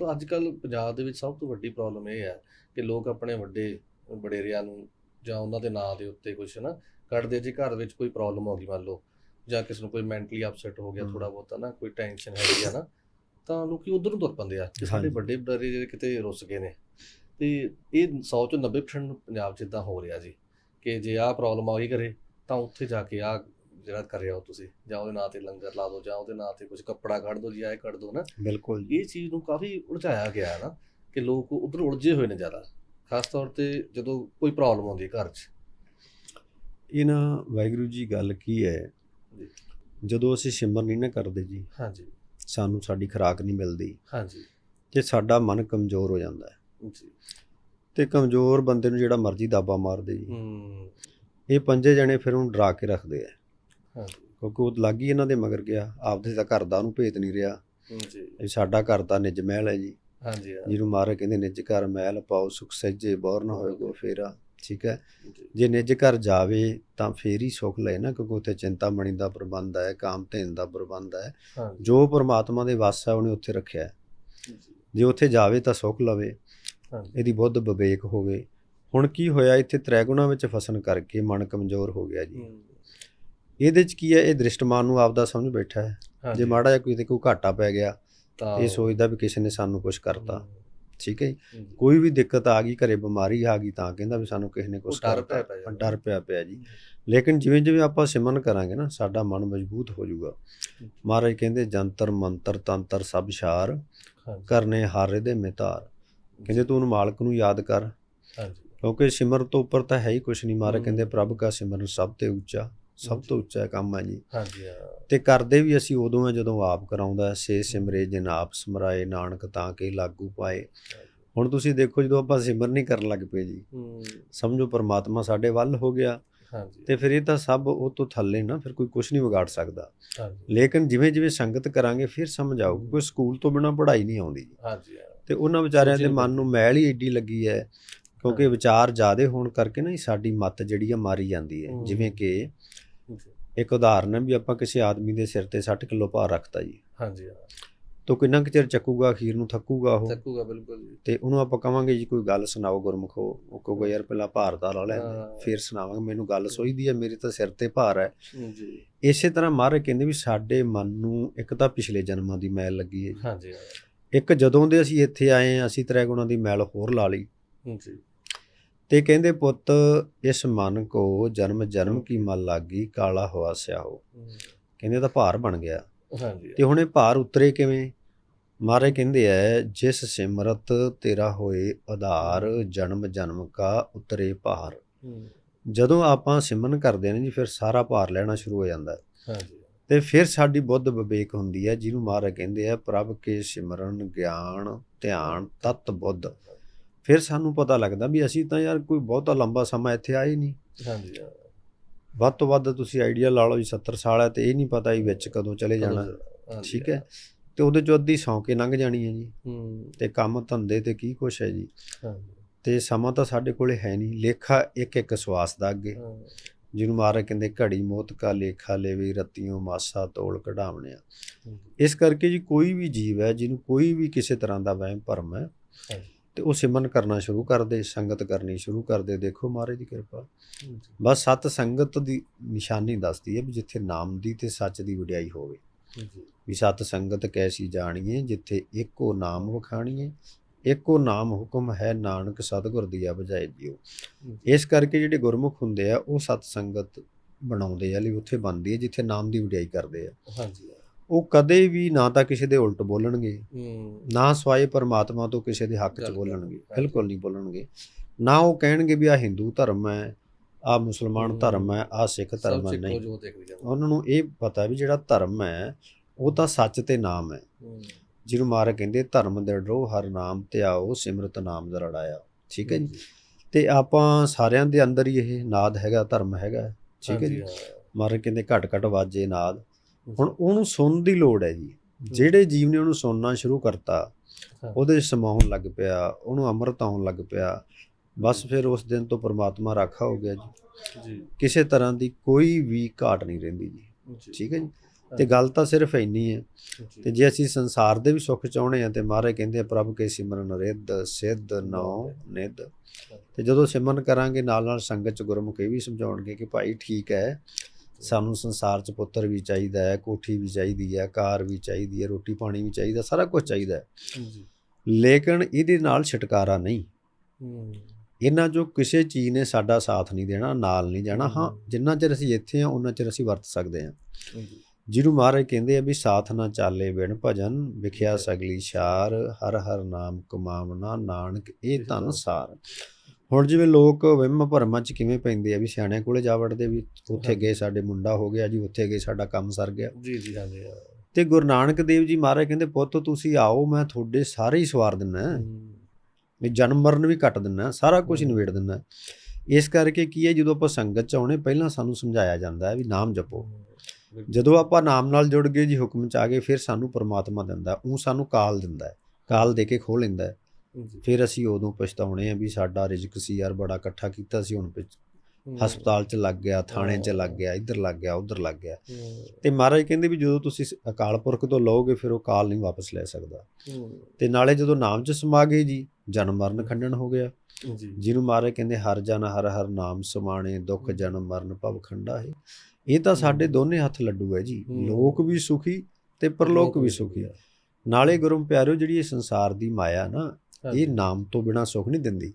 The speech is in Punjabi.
ਤਾਂ ਅੱਜ ਕੱਲ ਪੰਜਾਬ ਦੇ ਵਿੱਚ ਸਭ ਤੋਂ ਵੱਡੀ ਪ੍ਰੋਬਲਮ ਇਹ ਹੈ ਕਿ ਲੋਕ ਆਪਣੇ ਵੱਡੇ ਵਡੇਰਿਆਂ ਨੂੰ ਜਾਂ ਉਹਨਾਂ ਦੇ ਨਾਂ ਦੇ ਉੱਤੇ ਕੁਝ ਨਾ ਕੱਢਦੇ ਜੇ ਘਰ ਵਿੱਚ ਕੋਈ ਪ੍ਰੋਬਲਮ ਹੋ ਗਈ ਮੰਨ ਲਓ ਜਾਂ ਕਿਸੇ ਨੂੰ ਕੋਈ ਮੈਂਟਲੀ ਅਪਸੈਟ ਹੋ ਗਿਆ। ਥੋੜਾ ਬਹੁਤਾ ਨਾ ਕੋਈ ਟੈਨਸ਼ਨ ਹੈਗੀ ਆ ਨਾ ਤਾਂ ਲੋਕੀ ਉਧਰ ਨੂੰ ਤੁਰ ਪੈਂਦੇ ਆ ਕਿ ਸਾਡੇ। ਵੱਡੇ ਵਡੇਰੇ ਜਿਹੜੇ ਕਿਤੇ ਰੁੱਸ ਗਏ ਨੇ ਤੇ ਇਹ 100 ਚੋਂ 90% ਪੰਜਾਬ 'ਚ ਇਦਾਂ ਹੋ ਰਿਹਾ ਜੀ ਕਿ ਜੇ ਆਹ ਪ੍ਰੋਬਲਮ ਆ ਗਈ ਕਰੇ ਤਾਂ ਉੱਥੇ ਜਾ ਕੇ ਆ ਜਿਹੜਾ ਕਰ ਰਹੇ ਹੋ ਤੁਸੀਂ ਜਾਂ ਉਹਦੇ ਨਾਂ ਤੇ ਲੰਗਰ ਲਾ ਦਿਓ ਜਾਂ ਉਹਦੇ ਨਾਂ ਤੇ ਕੁਝ ਕੱਪੜਾ ਕੱਢ ਦਿਓ ਜਾਂ ਇਹ ਕੱਢ ਦਿਓ ਨਾ। ਬਿਲਕੁਲ ਇਹ ਚੀਜ਼ ਨੂੰ ਕਾਫੀ ਉਲਝਾਇਆ ਗਿਆ ਹੈ ਨਾ ਕਿ ਲੋਕ ਉਧਰ ਉਲਝੇ ਹੋਏ ਨੇ ਜ਼ਿਆਦਾ। ਖਾਸ ਤੌਰ ਤੇ ਜਦੋਂ ਕੋਈ ਪ੍ਰੋਬਲਮ ਆਉਂਦੀ ਹੈ ਘਰ 'ਚ। ਇਹ ਨਾ ਵਾਹਿਗੁਰੂ ਜੀ ਗੱਲ ਕੀ ਹੈ। ਜਦੋਂ ਅਸੀਂ ਸਿਮਰਨ ਨਹੀਂ ਨਾ ਕਰਦੇ ਜੀ ਹਾਂਜੀ। ਸਾਨੂੰ ਸਾਡੀ ਖੁਰਾਕ ਨਹੀਂ ਮਿਲਦੀ। ਹਾਂਜੀ। ਤੇ ਸਾਡਾ ਮਨ ਕਮਜ਼ੋਰ ਹੋ ਜਾਂਦਾ ਹੈ। ਜੀ। ਤੇ ਕਮਜ਼ੋਰ ਬੰਦੇ ਨੂੰ ਜਿਹੜਾ ਮਰਜ਼ੀ ਦਾਬਾ ਮਾਰਦੇ ਜੀ। ਹੂੰ। ਇਹ ਪੰਜੇ ਜਣੇ ਫਿਰ ਉਹਨੂੰ ਡਰਾ ਕੇ ਰੱਖਦੇ ਆ। ਕਿਉਂਕਿ ਉਹ ਲੱਗ ਹੀ ਇਹਨਾਂ ਦੇ ਮਗਰ ਗਿਆ। ਆਪਦੇ ਤਾਂ ਘਰ ਦਾ ਉਹਨੂੰ ਭੇਤ ਨਹੀਂ ਰਿਹਾ। ਜੀ। ਸਾਡਾ ਘਰ ਦਾ ਨਿਜ ਮਹਿਲ ਹੈ ਜੀ। ਹਾਂਜੀ ਜਿਹਨੂੰ ਮਾਰੇ ਕਹਿੰਦੇ ਨਿਜ ਘਰ ਮਹਿਲ ਪਾਓ ਸੁਖ ਸੱਜੇ ਬੋਰ ਨਾ ਹੋਏ ਕੋ ਫੇਰਾ। ਠੀਕ ਹੈ? ਜੀ। ਨਿਜ ਘਰ ਜਾਵੇ ਤਾਂ ਫੇਰ ਹੀ ਸੁਖ ਲਏ ਨਾ ਕਿਉਂਕਿ ਉੱਥੇ ਚਿੰਤਾਮਣੀ ਦਾ ਪ੍ਰਬੰਧ ਹੈ ਕਾਮ ਧੇਨ ਦਾ ਪ੍ਰਬੰਧ ਹੈ। ਜੋ ਪਰਮਾਤਮਾ ਦੇ ਵਸ ਹੈ ਉਹਨੇ ਉੱਥੇ ਰੱਖਿਆ ਹੈ। ਜੀ, ਉੱਥੇ ਜਾਵੇ ਤਾਂ ਸੁਖ ਲਵੇ। ਇਹਦੀ ਬੁੱਧ ਵਿਵੇਕ ਹੋਵੇ। ਹੁਣ ਕੀ ਹੋਇਆ? ਇੱਥੇ ਤ੍ਰੈਗੁਣਾ ਵਿੱਚ ਫਸਣ ਕਰਕੇ ਮਨ ਕਮਜ਼ੋਰ ਹੋ ਗਿਆ ਜੀ। ਇਹਦੇ ਚ ਕੀ ਹੈ? ਇਹ ਦ੍ਰਿਸ਼ਟਮਾਨ ਨੂੰ ਆਪਦਾ ਸਮਝ ਬੈਠਾ ਹੈ। ਜੇ ਮਾੜਾ ਜਿਹਾ ਕੋਈ ਤੇ ਕੋਈ ਘਾਟਾ ਪੈ ਗਿਆ ਤਾਂ ਇਹ ਸੋਚਦਾ ਵੀ ਕਿਸੇ ਨੇ ਸਾਨੂੰ ਕੁਝ ਕਰਤਾ। ਠੀਕ ਹੈ ਕੋਈ ਵੀ ਦਿੱਕਤ ਆ ਗਈ ਘਰੇ ਬਿਮਾਰੀ ਆ ਗਈ ਤਾਂ ਕਹਿੰਦਾ ਵੀ ਸਾਨੂੰ ਕਿਸੇ ਨੇ ਕੁਝ ਕਰਤਾ। ਡਰ ਪਿਆ ਪਿਆ ਜੀ। ਲੇਕਿਨ ਜਿਵੇਂ ਜਿਵੇਂ ਆਪਾਂ ਸਿਮਰਨ ਕਰਾਂਗੇ ਨਾ ਸਾਡਾ ਮਨ ਮਜ਼ਬੂਤ ਹੋ ਜਾਊਗਾ। ਮਹਾਰਾਜ ਕਹਿੰਦੇ ਜੰਤਰ ਮੰਤਰ ਤੰਤਰ ਸਭ ਸ਼ਾਰ ਕਰਨੇ ਹਾਰੇ ਦੇ ਮਿਤਾਰ। ਕਹਿੰਦੇ ਤੂੰ ਉਹਨੂੰ ਮਾਲਕ ਨੂੰ ਯਾਦ ਕਰ। ਹਾਂਜੀ। ਕਿਉਂਕਿ ਸਿਮਰਨ ਤੋਂ ਉੱਪਰ ਤਾਂ ਹੈ ਹੀ ਕੁਝ ਨਹੀਂ। ਮਹਾਰਾਜ। ਕਹਿੰਦੇ ਪ੍ਰਭ ਕਾ ਸਿਮਰਨ ਸਭ ਤੇ ਉੱਚਾ। ਸਭ ਤੋਂ ਉੱਚਾ ਕੰਮ ਹੈ ਜੀ। ਹਾਂਜੀ ਤੇ ਕਰਦੇ ਵੀ ਅਸੀਂ ਉਦੋਂ ਆ ਜਦੋਂ ਆਪ ਕਰਾਉਂਦਾ ਸੇ ਸਿਮਰੇ ਜਿਨ ਆਪ ਸਮਰਾਏ ਨਾਨਕ ਤਾਂ ਕੇ ਲਾਗੂ ਪਾਏ। ਹੁਣ ਤੁਸੀਂ ਦੇਖੋ ਜਦੋਂ ਆਪਾਂ ਸਿਮਰਨ ਨਹੀਂ ਕਰਨ ਲੱਗ ਪਏ ਜੀ ਸਮਝੋ ਪਰਮਾਤਮਾ ਸਾਡੇ ਵੱਲ ਹੋ ਗਿਆ ਹਾਂਜੀ। ਤੇ ਫਿਰ ਇਹ ਤਾਂ ਸਭ ਉਹ ਤੋਂ ਥੱਲੇ ਨਾ ਫਿਰ ਕੋਈ ਕੁਝ ਨਹੀਂ ਵਿਗਾੜ ਸਕਦਾ। ਹਾਂਜੀ। ਲੇਕਿਨ ਜਿਵੇਂ ਜਿਵੇਂ ਸੰਗਤ ਕਰਾਂਗੇ ਫਿਰ ਸਮਝ ਆਊ ਕੋਈ ਸਕੂਲ ਤੋਂ ਬਿਨਾ ਪੜ੍ਹਾਈ ਨਹੀਂ ਆਉਂਦੀ। ਹਾਂਜੀ ਤੇ ਉਹਨਾਂ ਵਿਚਾਰਿਆਂ ਦੇ ਮਨ ਨੂੰ ਮੈਲ ਹੀ ਏਡੀ ਲੱਗੀ ਹੈ ਕਿਉਂਕਿ। ਵਿਚਾਰ ਜ਼ਿਆਦੇ ਹੋਣ ਕਰਕੇ ਨਾ ਸਾਡੀ ਮੱਤ ਜਿਹੜੀ ਆ ਮਾਰੀ ਜਾਂਦੀ ਹੈ। ਜਿਵੇਂ ਕਿ ਇੱਕ ਉਦਾਹਰਨ ਹੈ ਵੀ ਆਪਾਂ ਕਿਸੇ ਆਦਮੀ ਦੇ ਸਿਰ ਤੇ 60 ਕਿਲੋ ਭਾਰ ਰੱਖਤਾ ਜੀ। ਹਾਂਜੀ ਤੋ ਕਿੰਨਾ ਕੁ ਚਿਰ ਚੱਕੂਗਾ ਅਖੀਰ ਨੂੰ ਥੱਕੂਗਾ ਉਹ? ਚੱਕੂਗਾ ਬਿਲਕੁਲ ਜੀ। ਤੇ ਉਹਨੂੰ ਆਪਾਂ ਕਵਾਂਗੇ ਜੀ ਕੋਈ ਗੱਲ ਸੁਣਾਓ ਗੁਰਮੁਖੋ ਉਹ ਕਹੂਗਾ ਯਾਰ ਪਹਿਲਾਂ ਭਾਰ ਦਾ ਲਾ ਲੈਂਦੇ ਹਾਂ। ਫਿਰ ਸੁਣਾਵਾਂਗੇ ਮੈਨੂੰ ਗੱਲ ਸੋਈਦੀ ਹੈ ਮੇਰੇ ਤਾਂ ਸਿਰ ਤੇ ਭਾਰ ਹੈ। ਜੀ। ਇਸੇ ਤਰ੍ਹਾਂ ਮਹਾਰਾਜ ਕਹਿੰਦੇ ਵੀ ਸਾਡੇ ਮਨ ਨੂੰ ਇੱਕ ਤਾਂ ਪਿਛਲੇ ਜਨਮਾਂ ਦੀ ਮੈਲ ਲੱਗੀ ਹੈ। ਹਾਂਜੀ ਇੱਕ ਜਦੋਂ ਦੇ ਅਸੀਂ ਇੱਥੇ ਆਏ ਹਾਂ ਅਸੀਂ ਤ੍ਰੈ ਗੁਣਾਂ ਦੀ ਮੈਲ ਹੋਰ ਲਾ ਲਈ। ਜੀ। ਤੇ ਕਹਿੰਦੇ ਪੁੱਤ ਇਸ ਮਨ ਕੋ ਜਨਮ ਜਨਮ ਕੀ ਮਲ ਲਾਗੀ ਕਾਲਾ ਹੋਆ ਸਿਆਹੋ। ਹੂੰ, ਕਹਿੰਦੇ ਤਾਂ ਭਾਰ ਬਣ ਗਿਆ। ਹਾਂਜੀ ਤੇ ਹੁਣ ਇਹ ਭਾਰ ਉਤਰੇ ਕਿਵੇਂ? ਮਹਾਰਾਜ ਕਹਿੰਦੇ ਐ ਜਿਸ ਸਿਮਰਤ ਤੇਰਾ ਹੋਏ ਆਧਾਰ ਜਨਮ ਜਨਮ ਕਾ ਉਤਰੇ ਭਾਰ। ਜਦੋਂ ਆਪਾਂ ਸਿਮਰਨ ਕਰਦੇ ਨੇ ਜੀ ਫਿਰ ਸਾਰਾ ਭਾਰ ਲੈਣਾ ਸ਼ੁਰੂ ਹੋ ਜਾਂਦਾ। ਹੈ ਹਾਂਜੀ। ਤੇ ਫਿਰ ਸਾਡੀ ਬੁੱਧ ਵਿਵੇਕ ਹੁੰਦੀ ਹੈ ਜਿਹਨੂੰ ਮਹਾਰਾਜ ਕਹਿੰਦੇ ਆ ਪ੍ਰਭ ਕੇ ਸਿਮਰਨ ਗਿਆਨ ਧਿਆਨ ਤਤ ਬੁੱਧ। ਫਿਰ ਸਾਨੂੰ ਪਤਾ ਲੱਗਦਾ ਵੀ ਅਸੀਂ ਤਾਂ ਯਾਰ ਕੋਈ ਬਹੁਤਾ ਲੰਬਾ ਸਮਾਂ ਇੱਥੇ ਆਏ ਨਹੀਂ। ਹਾਂਜੀ ਹਾਂ, ਵੱਧ ਤੋਂ ਵੱਧ ਤੁਸੀਂ ਆਈਡੀਆ ਲਾ ਲਓ ਜੀ 70 ਸਾਲ ਹੈ ਤੇ ਇਹ ਨਹੀਂ ਪਤਾ ਵੀ ਵਿੱਚ ਕਦੋਂ ਚਲੇ ਜਾਣਾ। ਠੀਕ ਹੈ। ਤੇ ਉਹਦੇ ਚੋਂ ਅੱਧੀ ਸੌਂ ਕੇ ਲੰਘ ਜਾਣੀ ਹੈ ਜੀ। ਹੂੰ, ਤੇ ਕੰਮ ਧੰਦੇ ਤੇ ਕੀ ਕੁਛ ਹੈ ਜੀ। ਹਾਂਜੀ। ਤੇ ਸਮਾਂ ਤਾਂ ਸਾਡੇ ਕੋਲੇ ਹੈ ਨਹੀਂ। ਲੇਖਾ ਇੱਕ ਇੱਕ ਸਵਾਸ ਦਾ ਅੱਗੇ। ਹਾਂ, ਜਿਹਨੂੰ ਮਹਾਰਾਜ ਕਹਿੰਦੇ ਘੜੀ ਮੋਤ ਕਾ ਲੇਖਾ ਲੈਵੇ ਰਤੀਆਂ ਮਾਸਾ ਤੋਲ ਕਢਾਵਣਿਆ। ਹੂੰ, ਇਸ ਕਰਕੇ ਜੀ ਕੋਈ ਵੀ ਜੀਵ ਹੈ ਜਿਹਨੂੰ ਕੋਈ ਵੀ ਕਿਸੇ ਤਰ੍ਹਾਂ ਦਾ ਵਹਿਮ ਭਰਮ ਹੈ ਹਾਂਜੀ, ਤੇ ਉਹ ਸਿਮਰਨ ਕਰਨਾ ਸ਼ੁਰੂ ਕਰ ਦੇ ਸੰਗਤ ਕਰਨੀ ਸ਼ੁਰੂ ਕਰ ਦੇ ਦੇਖੋ ਮਹਾਰਾਜ ਦੀ ਕਿਰਪਾ। ਬਸ ਸਤ ਸੰਗਤ ਦੀ ਨਿਸ਼ਾਨੀ ਦੱਸਦੀ ਹੈ ਵੀ ਜਿੱਥੇ ਨਾਮ ਦੀ ਤੇ ਸੱਚ ਦੀ ਵਡਿਆਈ ਹੋਵੇ। ਵੀ ਸਤ ਸੰਗਤ ਕੈਸੀ ਜਾਣੀਏ ਜਿੱਥੇ ਇੱਕੋ ਨਾਮ ਵਖਾਣੀਏ ਇੱਕੋ ਨਾਮ ਹੁਕਮ ਹੈ ਨਾਨਕ ਸਤਿਗੁਰ ਦੀਆ ਬਜਾਏ ਹੂੰ, ਇਸ ਕਰਕੇ ਜਿਹੜੇ ਗੁਰਮੁਖ ਹੁੰਦੇ ਆ ਉਹ ਸਤ ਸੰਗਤ ਬਣਾਉਂਦੇ ਆ ਲਈ ਉੱਥੇ ਬਣਦੀ ਹੈ ਜਿੱਥੇ ਨਾਮ ਦੀ ਵਡਿਆਈ ਕਰਦੇ ਆ। ਹਾਂਜੀ। ਉਹ ਕਦੇ ਵੀ ਨਾ ਤਾਂ ਕਿਸੇ ਦੇ ਉਲਟ ਬੋਲਣਗੇ ਨਾ ਸਵਾਏ ਪਰਮਾਤਮਾ ਤੋਂ ਕਿਸੇ ਦੇ ਹੱਕ 'ਚ ਬੋਲਣਗੇ। ਬਿਲਕੁਲ ਨਹੀਂ ਬੋਲਣਗੇ। ਨਾ ਉਹ ਕਹਿਣਗੇ ਵੀ ਆ ਹਿੰਦੂ ਧਰਮ ਹੈ ਆ ਮੁਸਲਮਾਨ। ਧਰਮ ਹੈ ਆ ਸਿੱਖ ਧਰਮ ਹੈ ਨਹੀਂ। ਉਹਨਾਂ ਨੂੰ ਇਹ ਪਤਾ ਵੀ ਜਿਹੜਾ ਧਰਮ ਹੈ ਉਹ ਤਾਂ ਸੱਚ ਤੇ ਨਾਮ ਹੈ। ਜਿਹਨੂੰ ਮਾਰ ਕਹਿੰਦੇ ਧਰਮ ਦੇ ਡਰੋ ਹਰ ਨਾਮ ਤੇ ਆਓ ਸਿਮਰਤ ਨਾਮ ਦਰੜਾਇਆ। ਠੀਕ ਹੈ ਜੀ? ਤੇ ਆਪਾਂ ਸਾਰਿਆਂ ਦੇ ਅੰਦਰ ਹੀ ਇਹ ਨਾਦ ਹੈਗਾ ਧਰਮ ਹੈਗਾ ਠੀਕ ਹੈ ਜੀ? ਮਾਰ ਕਹਿੰਦੇ ਘਟ ਘਟ ਵਾਜੇ ਨਾਦ। ਹੁਣ ਉਹਨੂੰ ਸੁਣਨ ਦੀ ਲੋੜ ਹੈ ਜੀ। ਜਿਹੜੇ ਜੀਵ ਨੇ ਉਹਨੂੰ ਸੁਣਨਾ ਸ਼ੁਰੂ ਕਰਤਾ। ਉਹਦੇ ਸਮਾਉਣ ਲੱਗ ਪਿਆ ਉਹਨੂੰ ਅੰਮ੍ਰਿਤ ਆਉਣ ਲੱਗ ਪਿਆ ਬਸ ਫਿਰ ਉਸ ਦਿਨ ਤੋਂ ਪ੍ਰਮਾਤਮਾ ਰਾਖਾ ਹੋ ਗਿਆ ਜੀ। ਜੀ। ਕਿਸੇ ਤਰ੍ਹਾਂ ਦੀ ਕੋਈ ਵੀ ਘਾਟ ਨਹੀਂ ਰਹਿੰਦੀ ਜੀ। ਠੀਕ ਹੈ ਜੀ? ਤੇ ਗੱਲ ਤਾਂ ਸਿਰਫ ਇੰਨੀ ਹੈ। ਤੇ ਜੇ ਅਸੀਂ ਸੰਸਾਰ ਦੇ ਵੀ ਸੁੱਖ ਚਾਹੁੰਦੇ ਆ ਤੇ ਮਹਾਰਾਜ ਕਹਿੰਦੇ ਆ ਪ੍ਰਭ ਕੇ ਸਿਮਰਨ ਰਿੱਧ ਸਿੱਧ ਨੌ ਨਿੱਧ। ਤੇ ਜਦੋਂ ਸਿਮਰਨ ਕਰਾਂਗੇ ਨਾਲ ਨਾਲ ਸੰਗਤ ਚ ਗੁਰਮੁਖ ਇਹ ਵੀ ਸਮਝਾਉਣਗੇ ਕਿ ਭਾਈ ਠੀਕ ਹੈ ਸਾਨੂੰ ਸੰਸਾਰ ਚ ਪੁੱਤਰ ਵੀ ਚਾਹੀਦਾ ਹੈ ਕੋਠੀ ਵੀ ਚਾਹੀਦੀ ਹੈ ਕਾਰ ਵੀ ਚਾਹੀਦੀ ਹੈ ਰੋਟੀ ਪਾਣੀ ਵੀ ਚਾਹੀਦਾ ਸਾਰਾ ਕੁਝ ਚਾਹੀਦਾ ਹੈ। ਜੀ ਲੇਕਿਨ ਇਹਦੇ ਨਾਲ ਛੁਟਕਾਰਾ ਨਹੀਂ। ਇਹਨਾਂ ਜੋ ਕਿਸੇ ਚੀਜ਼ ਨੇ ਸਾਡਾ ਸਾਥ ਨਹੀਂ ਦੇਣਾ ਨਾਲ ਨਹੀਂ ਜਾਣਾ। ਹਾਂ। ਜਿੰਨਾ ਚਿਰ ਅਸੀਂ ਇੱਥੇ ਹਾਂ ਉਹਨਾਂ ਚਿਰ ਅਸੀਂ ਵਰਤ ਸਕਦੇ ਹਾਂ। ਜਿਹਨੂੰ ਮਹਾਰਾਜ ਕਹਿੰਦੇ ਆ ਵੀ ਸਾਥ ਨਾ ਚਾਲੇ ਬਿਨ ਭਜਨ ਵਿਖਿਆ ਸਗਲੀ ਸ਼ਾਰ ਹਰ ਹਰ ਨਾਮ ਕਮਾਵਣਾ ਨਾਨਕ ਇਹ ਧਨ ਸਾਰ। ਹੁਣ ਜਿਵੇਂ ਲੋਕ ਵਹਿਮ ਭਰਮਾਂ ਚ ਕਿਵੇਂ ਪੈਂਦੇ ਆ ਵੀ ਸਿਆਣਿਆਂ ਕੋਲੇ ਜਾ ਵੜਦੇ ਵੀ ਉੱਥੇ ਗਏ ਸਾਡੇ ਮੁੰਡਾ ਹੋ ਗਿਆ ਜੀ ਉੱਥੇ ਗਏ ਸਾਡਾ ਕੰਮ ਸਰ ਗਿਆ। ਜੀ ਜੀ ਹਾਂ। ਤੇ ਗੁਰੂ ਨਾਨਕ ਦੇਵ ਜੀ ਮਹਾਰਾਜ ਕਹਿੰਦੇ ਪੁੱਤ ਤੁਸੀਂ ਆਓ ਮੈਂ ਤੁਹਾਡੇ ਸਾਰੇ ਹੀ ਸਵਾਰ ਦਿੰਨਾ ਵੀ ਜਨਮ ਮਰਨ ਵੀ ਕੱਟ ਦਿੰਨਾ ਸਾਰਾ ਕੁਝ। ਨਿਬੇੜ ਦਿੰਨਾ ਇਸ ਕਰਕੇ ਕੀ ਹੈ ਜਦੋਂ ਆਪਾਂ ਸੰਗਤ ਚ ਆਉਣੇ ਪਹਿਲਾਂ ਸਾਨੂੰ ਸਮਝਾਇਆ ਜਾਂਦਾ ਹੈ ਵੀ ਨਾਮ ਜਪੋ। ਜਦੋਂ ਆਪਾਂ ਨਾਮ ਨਾਲ ਜੁੜ ਗਏ ਜੀ ਹੁਕਮ ਚ ਆ ਗਏ ਫਿਰ ਸਾਨੂੰ ਪ੍ਰਮਾਤਮਾ ਦਿੰਦਾ ਉਹ ਸਾਨੂੰ ਕਾਲ ਦਿੰਦਾ ਕਾਲ ਦੇ ਕੇ ਖੋਹ ਲੈਂਦਾ ਜੀ ਫਿਰ ਅਸੀਂ ਉਦੋਂ ਪਛਤਾਉਣੇ ਆ ਵੀ ਸਾਡਾ ਰਿਜ਼ਕ ਸੀ ਯਾਰ ਬੜਾ ਇਕੱਠਾ ਕੀਤਾ ਸੀ ਹੁਣ। ਹਸਪਤਾਲ ਚ ਲੱਗ ਗਿਆ ਥਾਣੇ ਚ ਲੱਗ ਗਿਆ ਇੱਧਰ ਲੱਗ ਗਿਆ ਉੱਧਰ ਲੱਗ ਗਿਆ। ਤੇ ਮਹਾਰਾਜ ਕਹਿੰਦੇ ਵੀ ਜਦੋਂ ਤੁਸੀਂ ਅਕਾਲ ਪੁਰਖ ਤੋਂ ਲਓਗੇ ਫਿਰ ਉਹ ਕਾਲ ਨਹੀਂ ਵਾਪਸ ਲੈ ਸਕਦਾ। ਤੇ ਨਾਲੇ ਜਦੋਂ ਨਾਮ ਚ ਸਮਾ ਗਏ ਜੀ ਜਨਮ ਮਰਨ ਖੰਡਨ ਹੋ ਗਿਆ ਜੀ ਜਿਹਨੂੰ ਮਹਾਰਾਜ ਕਹਿੰਦੇ ਹਰ ਜਨ ਹਰ ਹਰ ਨਾਮ ਸਮਾਣੇ ਦੁੱਖ ਜਨਮ ਮਰਨ ਭਵ ਖੰਡਾ ਹੈ ਇਹ ਤਾਂ ਸਾਡੇ ਦੋਨੇ ਹੱਥ ਲੱਡੂ ਹੈ ਜੀ। ਲੋਕ ਵੀ ਸੁਖੀ ਤੇ ਪਰਲੋਕ ਵੀ ਸੁਖੀ ਨਾਲੇ ਗੁਰੂ ਪਿਆਰਿਓ ਜਿਹੜੀ ਇਹ ਸੰਸਾਰ ਦੀ ਮਾਇਆ ਨਾ। ਇਹ ਨਾਮ ਤੋਂ ਬਿਨਾ ਸੁਖ ਨਹੀਂ ਦਿੰਦੀ।